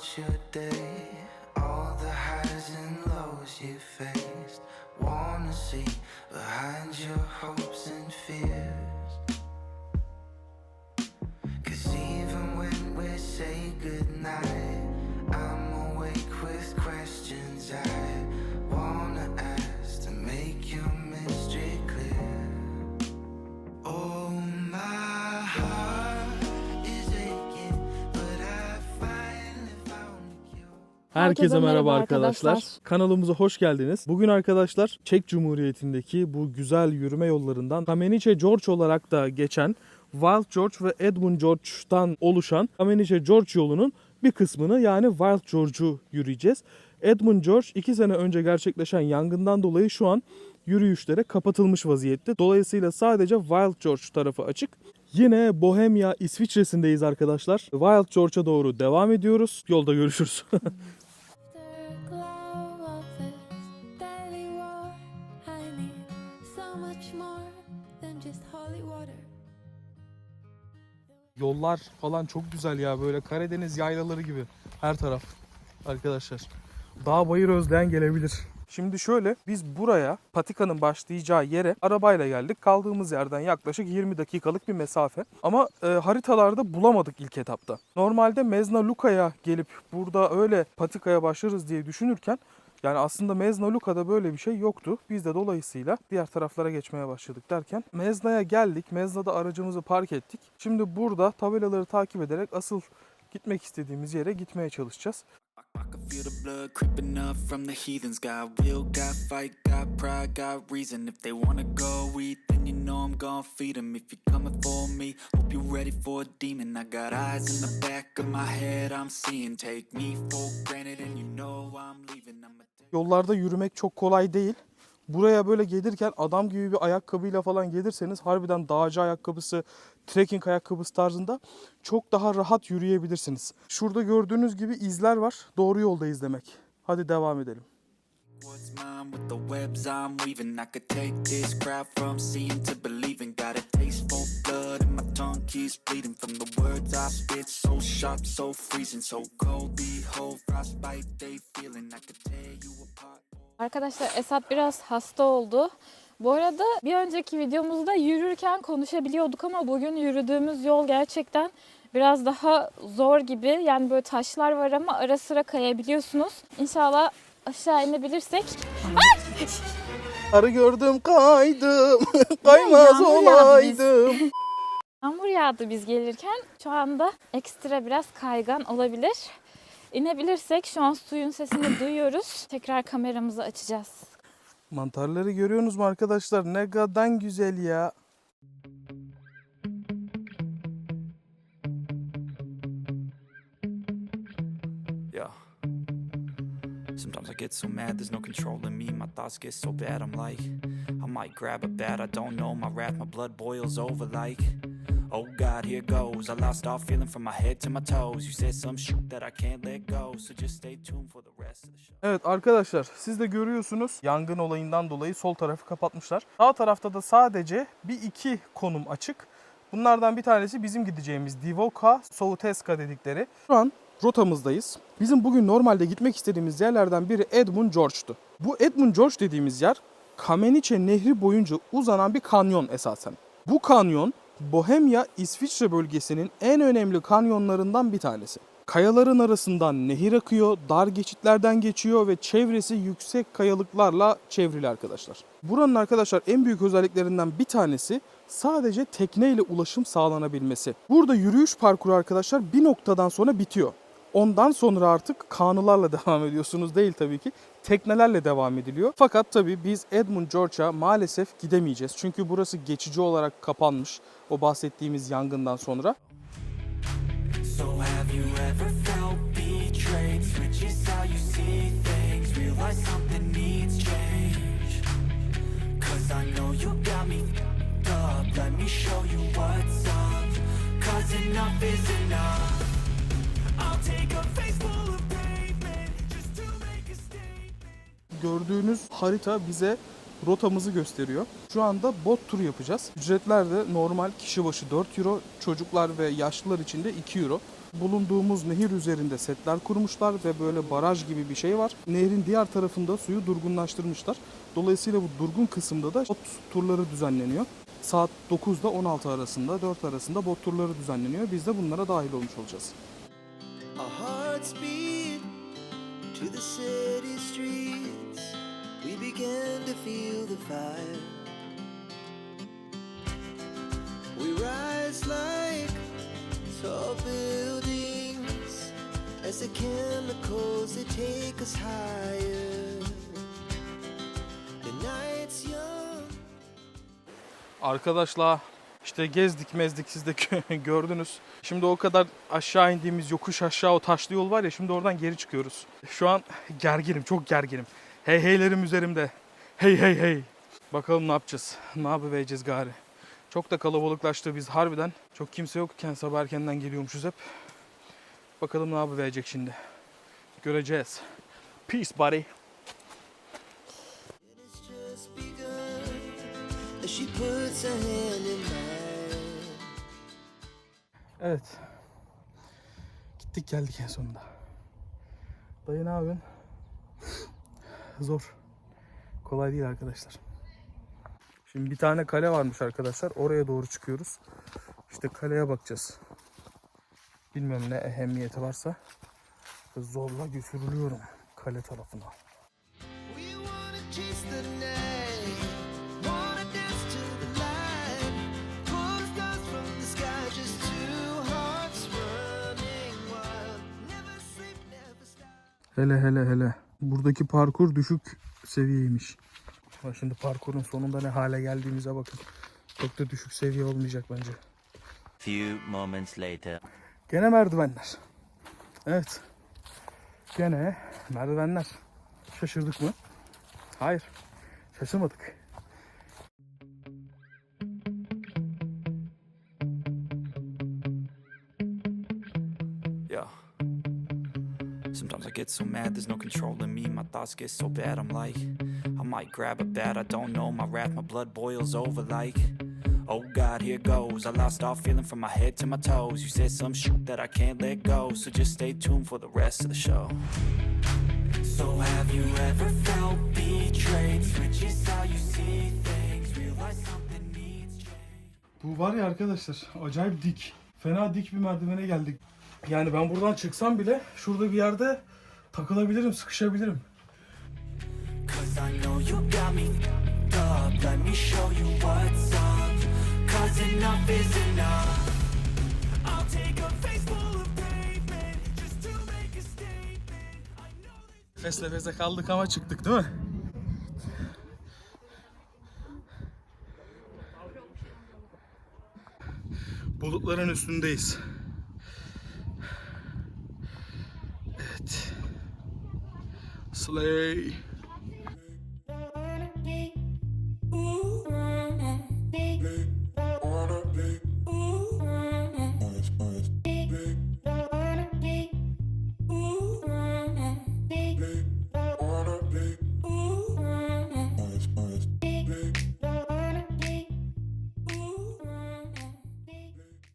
about your day? All the highs and lows you faced. Wanna see behind your hopes Herkese merhaba arkadaşlar. arkadaşlar. Kanalımıza hoş geldiniz. Bugün arkadaşlar Çek Cumhuriyeti'ndeki bu güzel yürüme yollarından Kamenice George olarak da geçen Wild George ve Edmund George'dan oluşan Kamenice George yolunun bir kısmını yani Wild George'u yürüyeceğiz. Edmund George 2 sene önce gerçekleşen yangından dolayı şu an yürüyüşlere kapatılmış vaziyette. Dolayısıyla sadece Wild George tarafı açık. Yine Bohemia İsviçre'sindeyiz arkadaşlar. Wild George'a doğru devam ediyoruz. Yolda görüşürüz. Yollar falan çok güzel ya böyle Karadeniz yaylaları gibi her taraf arkadaşlar. Dağ bayır özleyen gelebilir. Şimdi şöyle biz buraya patikanın başlayacağı yere arabayla geldik. Kaldığımız yerden yaklaşık 20 dakikalık bir mesafe. Ama e, haritalarda bulamadık ilk etapta. Normalde Mezna Luka'ya gelip burada öyle patikaya başlarız diye düşünürken yani aslında Mezna Luka'da böyle bir şey yoktu. Biz de dolayısıyla diğer taraflara geçmeye başladık derken Mezna'ya geldik. Mezna'da aracımızı park ettik. Şimdi burada tabelaları takip ederek asıl gitmek istediğimiz yere gitmeye çalışacağız. Feel the blood creeping up from the heathens. Got will, got fight, got pride, got reason. If they wanna go eat, then you know I'm gonna feed 'em. If you're coming for me, hope you're ready for a demon. I got eyes in the back of my head, I'm seeing. Take me for granted, and you know I'm leaving. I'ma take Yollarda yürümek çok kolay değil. Buraya böyle gelirken adam gibi bir ayakkabıyla falan gelirseniz harbiden dağcı ayakkabısı, trekking ayakkabısı tarzında çok daha rahat yürüyebilirsiniz. Şurada gördüğünüz gibi izler var. Doğru yoldayız demek. Hadi devam edelim. what's mine with the webs I'm weaving. I could take this crowd from seeing to believing. Got a taste for blood, and my tongue keeps bleeding from the words I spit. So sharp, so freezing, so cold. Behold, frostbite they feeling. I could tear you apart. Arkadaşlar Esat biraz hasta oldu. Bu arada bir önceki videomuzda yürürken konuşabiliyorduk ama bugün yürüdüğümüz yol gerçekten biraz daha zor gibi. Yani böyle taşlar var ama ara sıra kayabiliyorsunuz. İnşallah aşağı inebilirsek. Arı gördüm kaydım, kaymaz yağmur olaydım. Yağmur yağdı biz gelirken. Şu anda ekstra biraz kaygan olabilir. İnebilirsek şu an suyun sesini duyuyoruz. Tekrar kameramızı açacağız. Mantarları görüyorsunuz mu arkadaşlar? Ne kadar güzel ya. Sometimes I get so mad, there's no controlling me. My thoughts get so bad, I'm like, I might grab a bat, I don't know. My wrath, my blood boils over like, oh God, here goes. I lost all feeling from my head to my toes. You said some shit that I can't let go, so just stay tuned for the rest of the show. Evet arkadaşlar siz de görüyorsunuz yangın olayından dolayı sol tarafı kapatmışlar. Sağ tarafta da sadece bir iki konum açık. Bunlardan bir tanesi bizim gideceğimiz Divoka Souteska dedikleri. Şu an rotamızdayız. Bizim bugün normalde gitmek istediğimiz yerlerden biri Edmund George'tu. Bu Edmund George dediğimiz yer Kamenice Nehri boyunca uzanan bir kanyon esasen. Bu kanyon Bohemia İsviçre bölgesinin en önemli kanyonlarından bir tanesi. Kayaların arasından nehir akıyor, dar geçitlerden geçiyor ve çevresi yüksek kayalıklarla çevrili arkadaşlar. Buranın arkadaşlar en büyük özelliklerinden bir tanesi sadece tekneyle ulaşım sağlanabilmesi. Burada yürüyüş parkuru arkadaşlar bir noktadan sonra bitiyor. Ondan sonra artık kanılarla devam ediyorsunuz değil tabii ki. Teknelerle devam ediliyor. Fakat tabii biz Edmund George'a maalesef gidemeyeceğiz. Çünkü burası geçici olarak kapanmış o bahsettiğimiz yangından sonra. So have you ever felt betrayed? Gördüğünüz harita bize rotamızı gösteriyor. Şu anda bot turu yapacağız. Ücretler de normal kişi başı 4 euro, çocuklar ve yaşlılar için de 2 euro. bulunduğumuz nehir üzerinde setler kurmuşlar ve böyle baraj gibi bir şey var. Nehrin diğer tarafında suyu durgunlaştırmışlar. Dolayısıyla bu durgun kısımda da bot turları düzenleniyor. Saat 9'da 16 arasında, 4 arasında bot turları düzenleniyor. Biz de bunlara dahil olmuş olacağız. To the city streets. We began to feel the fire. We rise like tall buildings as the chemicals they take us higher. The night's young. Arkadaşlar işte gezdik mezdik siz de gördünüz. Şimdi o kadar aşağı indiğimiz yokuş aşağı o taşlı yol var ya şimdi oradan geri çıkıyoruz. Şu an gerginim çok gerginim. Hey heylerim üzerimde. Hey hey hey. Bakalım ne yapacağız? Ne yapıvereceğiz gari? Çok da kalabalıklaştı biz harbiden. Çok kimse yokken sabah erkenden geliyormuşuz hep. Bakalım ne yapıverecek şimdi. Göreceğiz. Peace buddy. Evet. Gittik geldik en sonunda. Dayı ne yapıyorsun? Zor. Kolay değil arkadaşlar. Şimdi bir tane kale varmış arkadaşlar. Oraya doğru çıkıyoruz. İşte kaleye bakacağız. Bilmem ne ehemmiyeti varsa. Zorla götürülüyorum kale tarafına. Hele hele hele. Buradaki parkur düşük seviyeymiş. Bak şimdi parkurun sonunda ne hale geldiğimize bakın. Çok da düşük seviye olmayacak bence. Few moments later. Gene merdivenler. Evet. Gene merdivenler. Şaşırdık mı? Hayır. Şaşırmadık. Get so mad, there's no controlling me. My thoughts get so bad, I'm like, I might grab a bat, I don't know. My wrath, my blood boils over like, oh God, here goes. I lost all feeling from my head to my toes. You said some shit that I can't let go, so just stay tuned for the rest of the show. So have you ever felt betrayed? Switches how you see things. Realize something needs change. Bu var ya arkadaşlar acayip dik. Fena dik bir merdivene geldik. Yani ben buradan çıksam bile şurada bir yerde takılabilirim, sıkışabilirim. Nefes nefese kaldık ama çıktık değil mi? Bulutların üstündeyiz. Slay.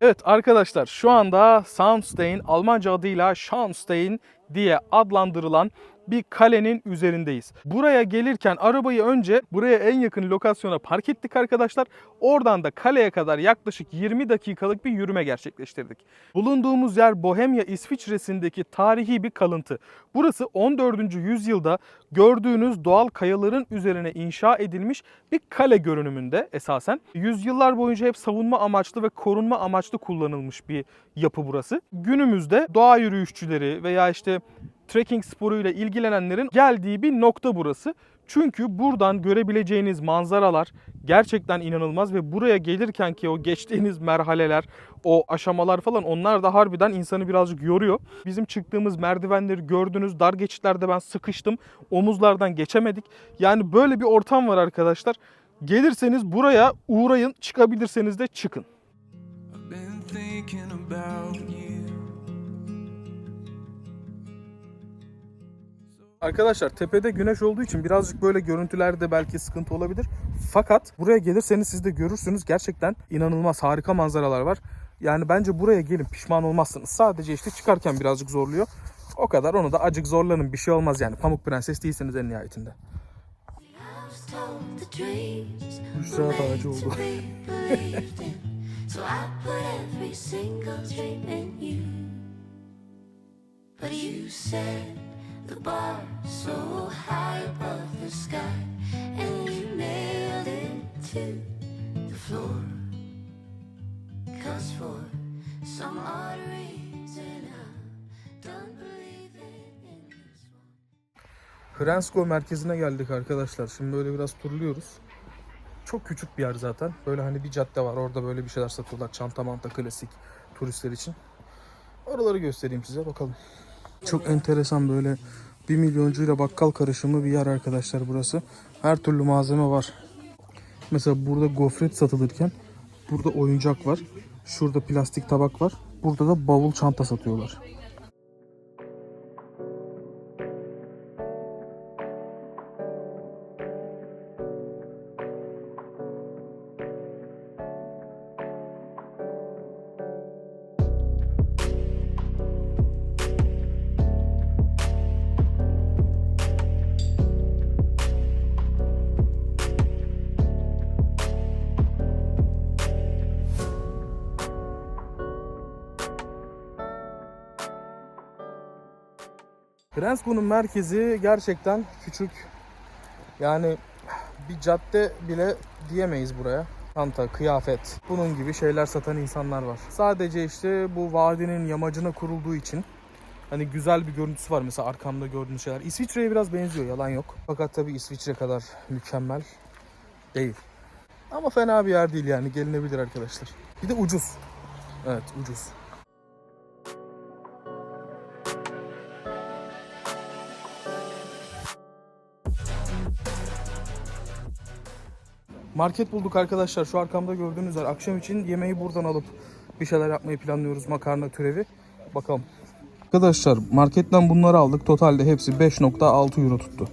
Evet arkadaşlar şu anda Soundstein Almanca adıyla Schornstein diye adlandırılan bir kalenin üzerindeyiz. Buraya gelirken arabayı önce buraya en yakın lokasyona park ettik arkadaşlar. Oradan da kaleye kadar yaklaşık 20 dakikalık bir yürüme gerçekleştirdik. Bulunduğumuz yer Bohemya İsviçre'sindeki tarihi bir kalıntı. Burası 14. yüzyılda gördüğünüz doğal kayaların üzerine inşa edilmiş bir kale görünümünde esasen. Yüzyıllar boyunca hep savunma amaçlı ve korunma amaçlı kullanılmış bir yapı burası. Günümüzde doğa yürüyüşçüleri veya işte trekking sporuyla ilgilenenlerin geldiği bir nokta burası. Çünkü buradan görebileceğiniz manzaralar gerçekten inanılmaz ve buraya gelirken ki o geçtiğiniz merhaleler, o aşamalar falan onlar da harbiden insanı birazcık yoruyor. Bizim çıktığımız merdivenleri gördünüz. Dar geçitlerde ben sıkıştım. Omuzlardan geçemedik. Yani böyle bir ortam var arkadaşlar. Gelirseniz buraya uğrayın. Çıkabilirseniz de çıkın. I've been Arkadaşlar tepede güneş olduğu için birazcık böyle görüntülerde belki sıkıntı olabilir. Fakat buraya gelirseniz siz de görürsünüz gerçekten inanılmaz harika manzaralar var. Yani bence buraya gelin pişman olmazsınız. Sadece işte çıkarken birazcık zorluyor. O kadar onu da acık zorlanın bir şey olmaz yani. Pamuk Prenses değilsiniz en nihayetinde. Büşra Dağcı oldu. But you set the bar so high above the sky, and you nailed it to the floor. Cause for some odd reason, I don't believe it merkezine geldik arkadaşlar. Şimdi böyle biraz turluyoruz. Çok küçük bir yer zaten. Böyle hani bir cadde var. Orada böyle bir şeyler satıyorlar. Çanta manta klasik turistler için. Oraları göstereyim size bakalım. Çok enteresan böyle bir milyoncuyla bakkal karışımı bir yer arkadaşlar burası. Her türlü malzeme var. Mesela burada gofret satılırken burada oyuncak var. Şurada plastik tabak var. Burada da bavul çanta satıyorlar. Prensburg'un merkezi gerçekten küçük. Yani bir cadde bile diyemeyiz buraya. Çanta, kıyafet, bunun gibi şeyler satan insanlar var. Sadece işte bu vadinin yamacına kurulduğu için hani güzel bir görüntüsü var mesela arkamda gördüğünüz şeyler. İsviçre'ye biraz benziyor yalan yok. Fakat tabii İsviçre kadar mükemmel değil. Ama fena bir yer değil yani gelinebilir arkadaşlar. Bir de ucuz. Evet ucuz. Market bulduk arkadaşlar. Şu arkamda gördüğünüz yer. Akşam için yemeği buradan alıp bir şeyler yapmayı planlıyoruz. Makarna türevi. Bakalım. Arkadaşlar marketten bunları aldık. Totalde hepsi 5.6 euro tuttu.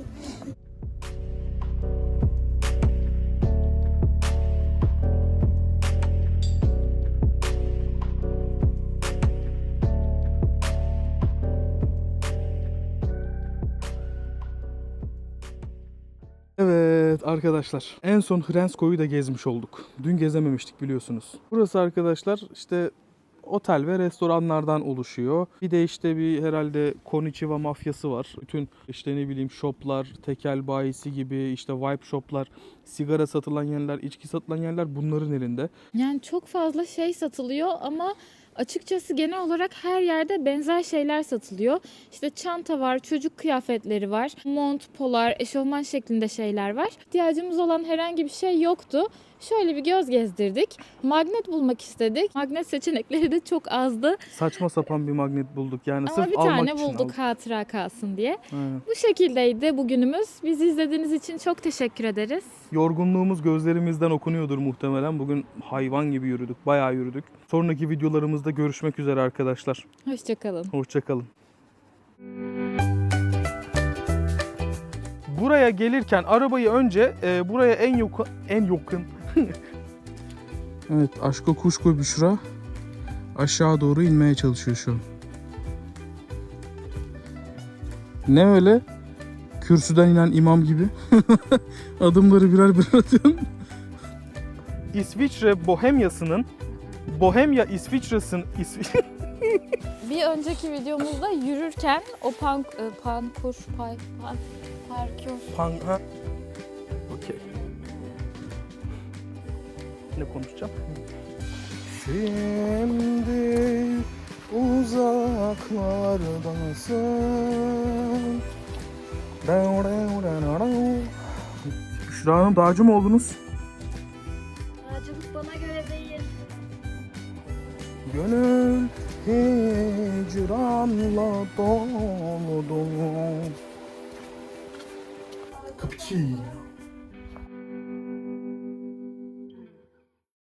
Arkadaşlar en son Hrensko'yu da gezmiş olduk. Dün gezememiştik biliyorsunuz. Burası arkadaşlar işte otel ve restoranlardan oluşuyor. Bir de işte bir herhalde Konichiwa mafyası var. Bütün işte ne bileyim shoplar, tekel bayisi gibi işte vibe shoplar, sigara satılan yerler, içki satılan yerler bunların elinde. Yani çok fazla şey satılıyor ama açıkçası genel olarak her yerde benzer şeyler satılıyor. İşte çanta var, çocuk kıyafetleri var, mont, polar, eşofman şeklinde şeyler var. İhtiyacımız olan herhangi bir şey yoktu. Şöyle bir göz gezdirdik. Magnet bulmak istedik. Magnet seçenekleri de çok azdı. Saçma sapan bir magnet bulduk yani Ama sırf bir almak tane için bulduk aldık. hatıra kalsın diye. Aynen. Bu şekildeydi bugünümüz. Bizi izlediğiniz için çok teşekkür ederiz. Yorgunluğumuz gözlerimizden okunuyordur muhtemelen. Bugün hayvan gibi yürüdük, bayağı yürüdük. Sonraki videolarımızda görüşmek üzere arkadaşlar. Hoşçakalın. Hoşçakalın. Buraya gelirken arabayı önce e, buraya en yakın en yakın. evet, aşka kuşku Büşra aşağı doğru inmeye çalışıyor şu an. Ne öyle? Kürsüden inen imam gibi. Adımları birer birer atıyorum. İsviçre Bohemyası'nın Bohemya İsviçre'sin İsvi- Bir önceki videomuzda yürürken o pan, e, pankur, pay, pan, parkür, Pan ha. Okey. Ne konuşacağım? Şimdi uzaklardasın. Büşra Hanım dağcı mı oldunuz? Ağacılık bana göre değil. Gönül hicranla dolu dolu. Kapçı.